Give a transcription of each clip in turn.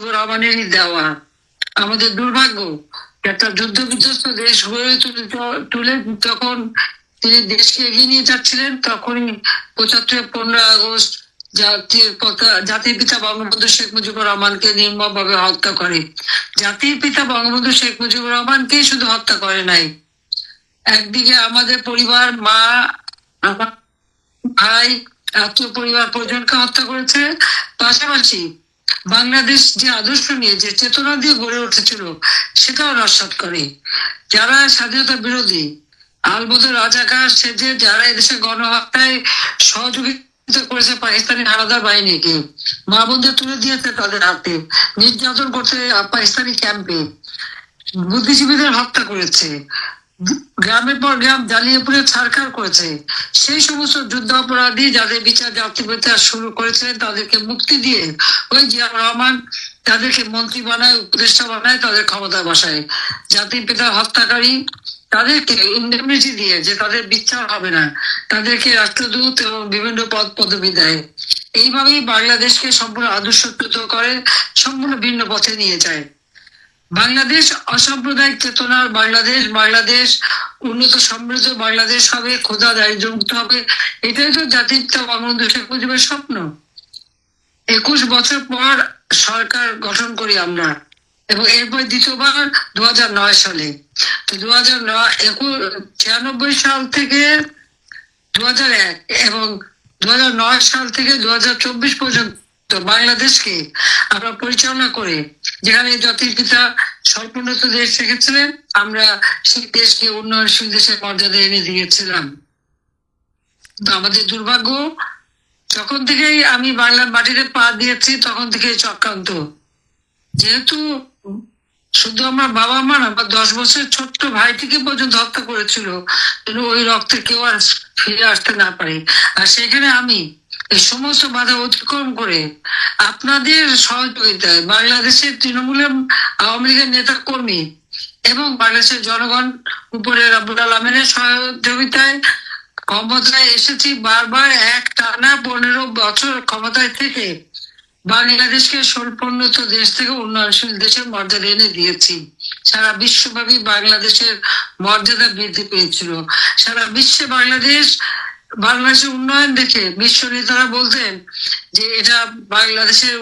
রহমানেরই দেওয়া আমাদের দুর্ভাগ্য একটা যুদ্ধ বিধ্বস্ত দেশ গড়ে তুলে যখন তিনি দেশকে এগিয়ে নিয়ে যাচ্ছিলেন, তখনই পঁচাত্তর পনেরো আগস্ট জাতির জাতির পিতা বঙ্গবন্ধু শেখ মুজিবুর রহমানকে নির্মমভাবে হত্যা করে। জাতির পিতা বঙ্গবন্ধু শেখ মুজিবুর রহমানকে শুধু হত্যা করে নাই। একদিকে আমাদের পরিবার, মা, আমার ভাই, আত্মীয় পরিবার পরিজনকে হত্যা করেছে। পাশাপাশি বাংলাদেশ যে আদর্শ নিয়ে যে চেতনা দিয়ে গড়ে উঠেছিল, সেটাও নস্বাত করে। যারা স্বাধীনতা বিরোধী, আলবদর রাজাকার সেজে যারা এদেশে গণহত্যায় সহযোগিতা করেছে পাকিস্তানি হানাদার বাহিনীকে, মা তুলে দিয়েছে তাদের হাতে, নির্যাতন করতে পাকিস্তানি ক্যাম্পে বুদ্ধিজীবীদের হত্যা করেছে। গ্রামের পর গ্রাম জ্বালিয়ে পুড়ে ছাড়খাড় করেছে। সেই সমস্ত যুদ্ধ অপরাধী যাদের বিচার জাতিবিদ্যা শুরু করেছিলেন, তাদেরকে মুক্তি দিয়ে ওই জিয়া রহমান তাদেরকে মন্ত্রী বানায়, উপদেষ্টা বানায়, তাদের ক্ষমতা বসায়। জাতির পিতা হত্যাকারী তাদেরকে ইন্ডেমনিটি দিয়ে যে তাদের বিচার হবে না, তাদেরকে রাষ্ট্রদূত এবং বিভিন্ন পদ পদবি দেয়। এইভাবেই বাংলাদেশকে সম্পূর্ণ আদর্শচ্যুত করে, সম্পূর্ণ ভিন্ন পথে নিয়ে যায়। বাংলাদেশ অসাম্প্রদায়িক চেতনার বাংলাদেশ বাংলাদেশ উন্নত সমৃদ্ধ বাংলাদেশ হবে, খোদা দারিদ্রমুক্ত হবে। এটাই তো জাতির বঙ্গবন্ধু শেখ মুজিবের স্বপ্ন। একুশ বছর পর সরকার গঠন করি আমরা, এবং এরপর দ্বিতীয়বার দু হাজার নয় সালে। দু হাজার নয় ছিয়ানব্বই সাল থেকে দু হাজার এক এবং দু হাজার নয় সাল থেকে দু হাজার চব্বিশ পর্যন্ত বাংলাদেশকে আমরা পরিচালনা করে যেখানে জাতির স্বল্পোন্নত দেশ রেখেছিলেন, আমরা সেই দেশকে উন্নয়নশীল দেশের মর্যাদা এনে দিয়েছিলাম। আমাদের দুর্ভাগ্য, যখন থেকেই আমি বাংলার মাটিতে পা দিয়েছি, তখন থেকে চক্রান্ত। যেহেতু শুধু আমার বাবা মা না, আমার দশ বছরের ছোট্ট ভাইটিকে পর্যন্ত হত্যা করেছিল ওই রক্তে কেউ আর ফিরে আসতে না পারে। আর সেখানে আমি সমস্ত বাধা অতিক্রম করে আপনাদের সহযোগিতায় বাংলাদেশের তৃণমূলের আওয়ামী লীগের নেতা কর্মী এবং বাংলাদেশের জনগণ উপরে রাবুল আলমের সহযোগিতায় ক্ষমতায় এসেছি বারবার এক টানা পনেরো বছর ক্ষমতায় থেকে বাংলাদেশকে স্বল্পোন্নত দেশ থেকে উন্নয়নশীল দেশের মর্যাদা এনে দিয়েছি। সারা বিশ্বব্যাপী বাংলাদেশের মর্যাদা বৃদ্ধি পেয়েছিল। সারা বিশ্বে বাংলাদেশ বাংলাদেশের উন্নয়ন দেখে বিশ্ব নেতারা বলতেন যে এটা বাংলাদেশের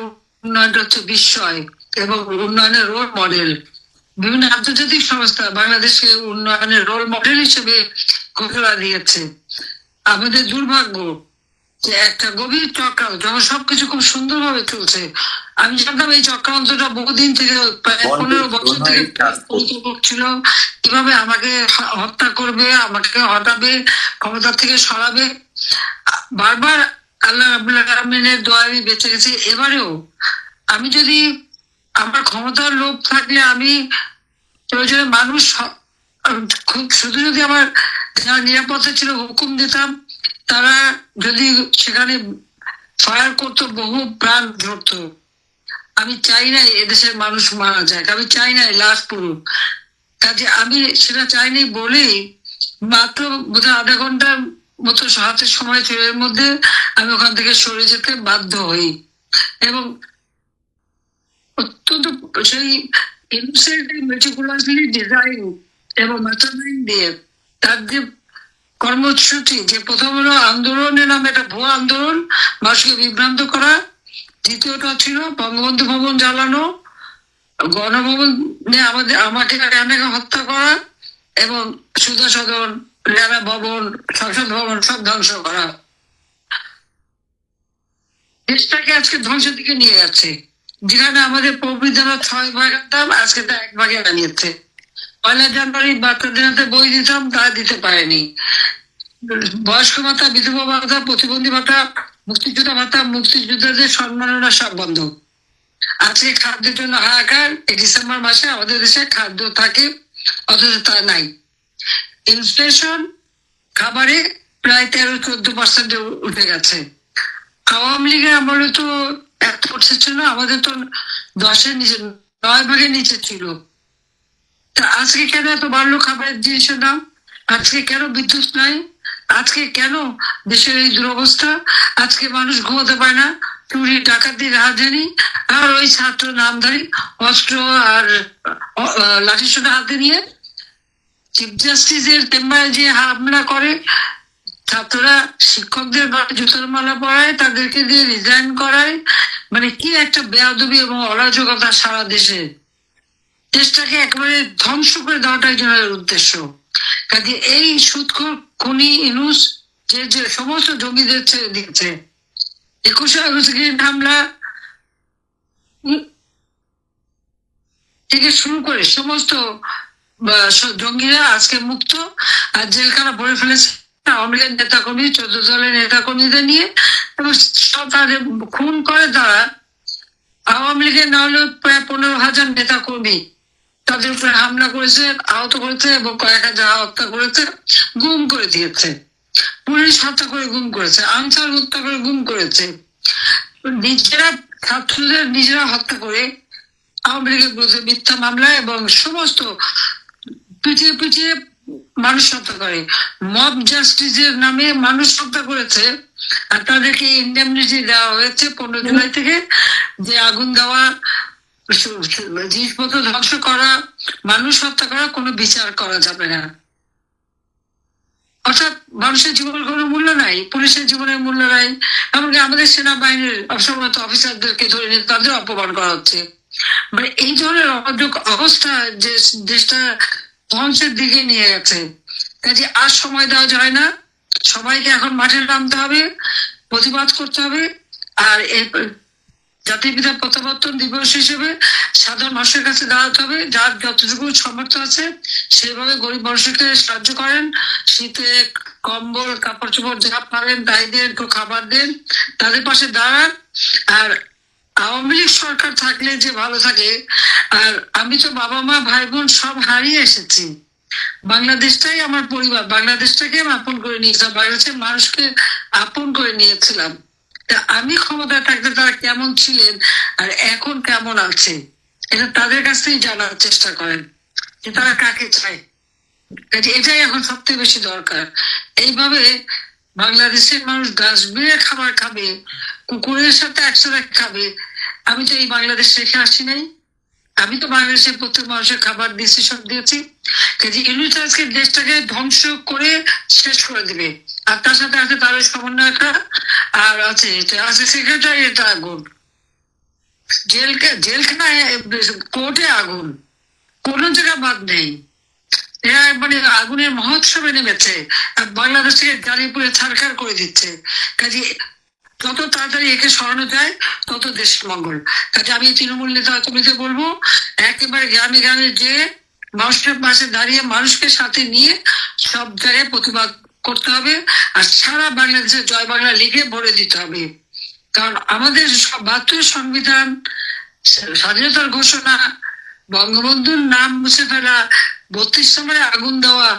উন্নয়নটা হচ্ছে বিস্ময় এবং উন্নয়নের রোল মডেল বিভিন্ন আন্তর্জাতিক সংস্থা বাংলাদেশকে উন্নয়নের রোল মডেল হিসেবে ঘোষণা দিয়েছে। আমাদের দুর্ভাগ্য যে একটা গভীর চক্রান্ত যখন সবকিছু খুব সুন্দর ভাবে চলছে আমি জানতাম এই চক্রান্তটা বহুদিন থেকে পনেরো বছর থেকে করছিল কীভাবে আমাকে হত্যা করবে আমাকে হটাবে ক্ষমতা থেকে সরাবে। বারবার আল্লাহ আবুল্লাহ আহমিনের দোয়া আমি বেঁচে গেছি। এবারেও আমি যদি আমার ক্ষমতার লোভ থাকলে আমি প্রয়োজনে মানুষ খুব শুধু যদি আমার যারা নিরাপত্তা ছিল হুকুম দিতাম তারা যদি সেখানে ফায়ার করতো, বহু প্রাণ ঝরতো আমি চাই না এদেশের মানুষ মারা যায় আমি চাই না লাশ পড়ুক। কাজে আমি সেটা চাইনি বলেই মাত্র বোধহয় আধা ঘণ্টার মতো হাতের সময় ছিল। মধ্যে আমি ওখান থেকে সরে যেতে বাধ্য হই। এবং অত্যন্ত সেই ইনসেন্ট মেটিকুলাসলি ডিজাইন এবং মেথামাইন দিয়ে তার যে কর্মসূচি, যে প্রথম হলো আন্দোলনের নামে একটা ভুয়া আন্দোলন, মানুষকে বিভ্রান্ত করা। দ্বিতীয়টা ছিল বঙ্গবন্ধু ভবন জ্বালানো, গণভবনে আমাদের আমাকে রানাকে হত্যা করা এবং সুধা সদন, রানা ভবন, সংসদ ভবন সব ধ্বংস করা। দেশটাকে আজকে ধ্বংসের দিকে নিয়ে যাচ্ছে। যেখানে আমাদের প্রবৃদ্ধরা ছয় দাম আজকে তা এক ভাগে বানিয়েছে। পয়লা জানুয়ারি বাচ্চাদের হাতে বই দিতাম, তা দিতে পারেনি। বয়স্ক ভাতা, বিধবা ভাতা, প্রতিবন্ধী ভাতা, মুক্তিযোদ্ধা ভাতা, মুক্তিযোদ্ধাদের সম্মাননা সব বন্ধ। আজকে খাদ্যের জন্য হাহাকার, এই ডিসেম্বর মাসে আমাদের দেশে খাদ্য থাকে, অথচ তা নাই। ইনফ্লেশন খাবারে প্রায় তেরো, চোদ্দ পার্সেন্ট উঠে গেছে। আওয়ামী লীগের আমলে তো এত পার্সেন্ট ছিল, আমাদের তো দশের নিচে, নয় ভাগের নিচে ছিল। তা আজকে কেন এত বাড়লো খাবারের জিনিসের দাম? আজকে কেন বিদ্যুৎ নাই? আজকে কেন দেশের এই দুরবস্থা? আজকে মানুষ ঘুমাতে পারে না। চুরি, ডাকাতি রাজধানী আর ওই ছাত্র নাম নামধারী অস্ত্র আর লাঠি সোটা হাতে নিয়ে চিফ জাস্টিসের চেম্বারে যে হামলা করে, ছাত্ররা শিক্ষকদের জুতোর মালা পরায়, তাদেরকে দিয়ে রিজাইন করায়। মানে কি একটা বেয়াদবি এবং অরাজকতা সারা দেশে। দেশটাকে একেবারে ধ্বংস করে দেওয়াটাই জনের উদ্দেশ্য। কাজে এই সুৎখর খুনি ইনুস, যে যে সমস্ত জঙ্গিদের ছেড়ে দিয়েছে, একুশে আগস্ট গ্রেড হামলা থেকে শুরু করে সমস্ত জঙ্গিরা আজকে মুক্ত, আর জেলখানা ভরে ফেলেছে আওয়ামী লীগের নেতা কর্মী চোদ্দ দলের নেতা কর্মীদের নিয়ে, এবং তাদের খুন করে তারা আওয়ামী লীগের না হলেও প্রায় পনেরো হাজার নেতা কর্মী তাদের উপরে হামলা করেছে, আহত করেছে এবং কয়েক হাজার হত্যা করেছে, গুম করে দিয়েছে। পুলিশ হত্যা করে গুম করেছে, আনসার হত্যা করে গুম করেছে। নিজেরা ছাত্রদের নিজেরা হত্যা করে আওয়ামী লীগের বিরুদ্ধে মিথ্যা মামলা এবং সমস্ত পিছিয়ে পিছিয়ে মানুষ হত্যা করে। মব জাস্টিসের নামে মানুষ হত্যা করেছে। আর তাদেরকে ইন্ডেমনিটি দেওয়া হয়েছে পনেরো জুলাই থেকে যে আগুন দেওয়া জিনিসপত্র ধ্বংস করা, মানুষ হত্যা করা, কোনো বিচার করা যাবে না। অর্থাৎ মানুষের জীবনের কোনো মূল্য নাই, পুলিশের জীবনের মূল্য নাই। এমনকি আমাদের সেনাবাহিনীর অসমর্থ অফিসারদেরকে ধরে নিয়ে তাদের অপমান করা হচ্ছে। মানে এই ধরনের অরাজক অবস্থা যে দেশটা ধ্বংসের দিকে নিয়ে গেছে, কাজে আর সময় দেওয়া যায় না। সবাইকে এখন মাঠে নামতে হবে, প্রতিবাদ করতে হবে, আর জাতির পিতা প্রত্যাবর্তন দিবস হিসেবে সাধারণ মানুষের কাছে দাঁড়াতে হবে, যার যতটুকু সমর্থ আছে সেভাবে গরিব মানুষকে সাহায্য করেন। শীতে কম্বল কাপড় চোপড় যা পারেন, তাই দেন খাবার দেন, তাদের পাশে দাঁড়ান। আর আওয়ামী লীগ সরকার থাকলে যে ভালো থাকে, আর আমি তো বাবা, মা, ভাই, বোন সব হারিয়ে এসেছি। বাংলাদেশটাই আমার পরিবার, বাংলাদেশটাকে আমি আপন করে নিয়েছিলাম, বাংলাদেশের মানুষকে আপন করে নিয়েছিলাম। আমি ক্ষমতা থাকতে তারা কেমন ছিলেন আর এখন কেমন আছে, এটা তাদের কাছ থেকেই জানার চেষ্টা করেন যে তারা কাকে চায়। এটাই এখন সবথেকে বেশি দরকার। এইভাবে বাংলাদেশের মানুষ ডাস্টবিনের খাবার খাবে, কুকুরের সাথে একসাথে খাবে। আমি তো এই বাংলাদেশ রেখে আসি নাই। আমি তো বাংলাদেশের প্রত্যেক মানুষের খাবার দিয়েছি সব দিয়েছি। কাজে ইউনিট আজকে দেশটাকে ধ্বংস করে শেষ করে দিবে। আর তার সাথে আছে তার সমন্বয়করা আর আছে এটা, আছে সেক্রেটারি এটা আগুন। জেলকে জেলখানায় কোর্টে আগুন। কোন জায়গা বাদ নেই। এরা মানে আগুনের মহোৎসবে নেমেছে। আর বাংলাদেশ থেকে দাঁড়িয়ে পড়ে ছাড়খাড় করে দিচ্ছে। কাজে যত তাড়াতাড়ি একে সরানো যায়, তত দেশের মঙ্গল। কাজে আমি তৃণমূল নেতা কমিতে বলব, একেবারে গ্রামে গ্রামে যে মানুষের পাশে দাঁড়িয়ে মানুষকে সাথে নিয়ে সব জায়গায় প্রতিবাদ করতে হবে আর সারা বাংলাদেশে জয় বাংলা লিখে ভরে দিতে হবে। কারণ আমাদের বাহাত্তর সংবিধান, স্বাধীনতার ঘোষণা, বঙ্গবন্ধুর নাম মুছে ফেলা, বত্রিশ সময় আগুন দেওয়া,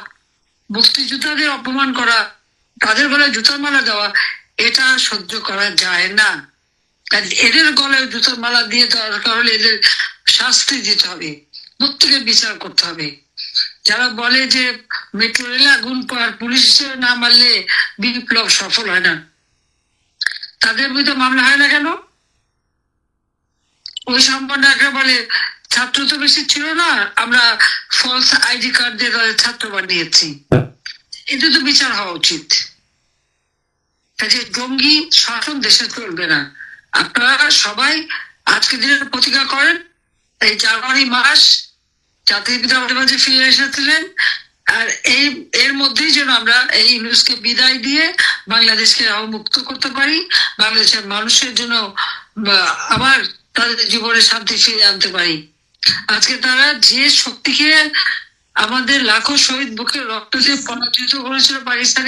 মুক্তিযোদ্ধাদের অপমান করা, তাদের গলায় জুতার মালা দেওয়া, এটা সহ্য করা যায় না। এদের গলায় জুতার মালা দিয়ে দরকার হলে এদের শাস্তি দিতে হবে, প্রত্যেকের বিচার করতে হবে। যারা বলে যে মেট্রো রেলে আগুন পার পুলিশ না মারলে বিপ্লব সফল হয় না। তাদের বিরুদ্ধে মামলা হয় না কেন? ওই সম্পন্নরা বলে, ছাত্র তো বেশি ছিল না, আমরা ফলস আইডি কার্ড দিয়ে তাদের ছাত্র বানিয়েছি। এতে তো বিচার হওয়া উচিত। কাজে জঙ্গি শাসন দেশে চলবে না। আপনারা সবাই আজকে দিনের প্রতিজ্ঞা করেন, এই জানুয়ারি মাস জাতির পিতা আমাদের মাঝে ফিরে এসেছিলেন। আর এই, এর মধ্যেই যেন আমরা এই নিউজকে বিদায় দিয়ে বাংলাদেশকে মুক্ত করতে পারি, বাংলাদেশের মানুষের জন্য আবার তাদের জীবনে শান্তি ফিরে আনতে পারি। আজকে তারা যে শক্তিকে আমাদের লাখো শহীদ বুকে রক্ত দিয়ে পরাজিত করেছিল পাকিস্তানে